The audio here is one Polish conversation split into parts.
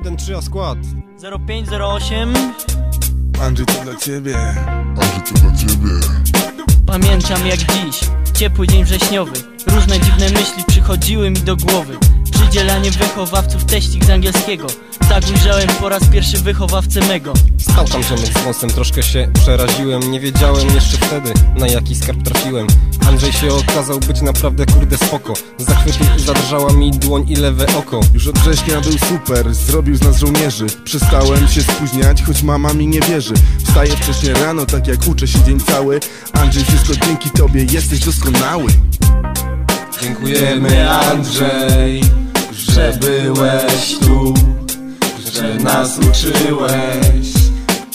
1-3, a skład. 0508 Andrzej to dla ciebie. Andrzej to dla ciebie. Pamiętam jak dziś, ciepły dzień wrześniowy. Różne dziwne myśli przychodziły mi do głowy Przydzielanie wychowawców teścik z angielskiego. Tak ujrzałem po raz pierwszy wychowawcę mego. Stał tam ziomek z wąsem, troszkę się przeraziłem. Nie wiedziałem jeszcze wtedy, na jaki skarb trafiłem. Andrzej się okazał być naprawdę kurde spoko. Zachwytu zadrżała mi dłoń i lewe oko. Już od września był super, zrobił z nas żołnierzy. Przestałem się spóźniać, choć mama mi nie wierzy. Wstaję wcześnie rano, tak jak uczę się dzień cały. Andrzej, wszystko dzięki tobie, jesteś doskonały. Dziękujemy Andrzej, że byłeś tu, że nas uczyłeś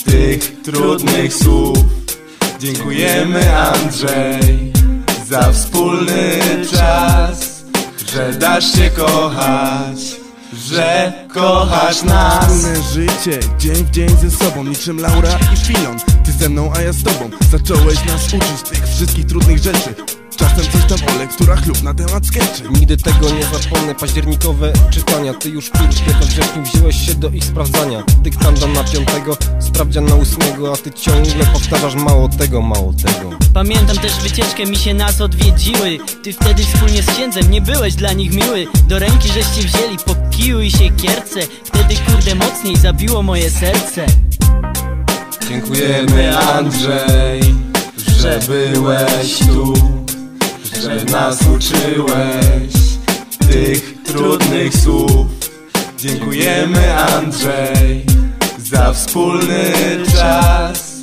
tych trudnych słów. Dziękujemy Andrzej za wspólny czas, że dasz się kochać, że kochasz nas. Wspólne życie, dzień w dzień ze sobą Niczym Laura i Filon Ty ze mną, a ja z tobą Zacząłeś nas uczyć tych wszystkich trudnych rzeczy Lekturach lub na temat sketchy. Nigdy tego nie zapomnę, październikowe czytania. Ty już pierwszy we wrześniu wziąłeś się do ich sprawdzania. Dyktanda na piątego, sprawdzian na ósmego A ty ciągle powtarzasz mało tego, mało tego. Pamiętam też wycieczkę, mi się nas odwiedziły. Ty wtedy wspólnie z księdzem nie byłeś dla nich miły. Do ręki żeście wzięli po kiju i siekierce. Wtedy kurde mocniej zabiło moje serce. Dziękujemy Andrzej, że byłeś tu, że nas uczyłeś tych trudnych słów. Dziękujemy Andrzej za wspólny czas,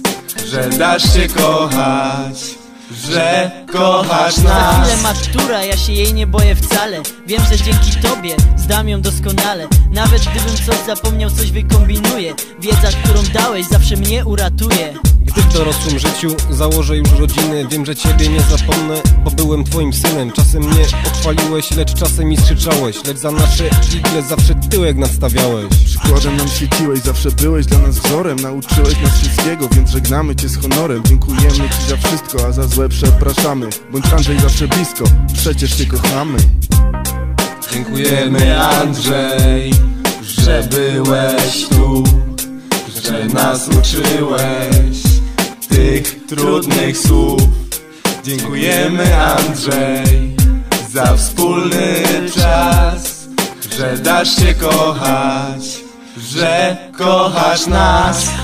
że dasz się kochać, że kochasz Za nas. chwilę matura, ja się jej nie boję wcale. Wiem, że dzięki tobie zdam ją doskonale. Nawet gdybym coś zapomniał, coś wykombinuję. Wiedza, którą dałeś, zawsze mnie uratuje. Gdy w dorosłym życiu założę już rodziny Wiem, że ciebie nie zapomnę, bo byłem twoim synem. Czasem mnie pochwaliłeś, lecz czasem mi skrzyczałeś Lecz za nasze igle zawsze tyłek nadstawiałeś Przykładem nam świeciłeś, zawsze byłeś dla nas wzorem. Nauczyłeś nas wszystkiego, więc żegnamy cię z honorem. Dziękujemy ci za wszystko, a za złe przepraszamy. Bądź Andrzej zawsze blisko, przecież cię kochamy. Dziękujemy Andrzej, że byłeś tu, że nas uczyłeś tych trudnych słów. Dziękujemy Andrzej za wspólny czas, że dasz się kochać, że kochasz nas.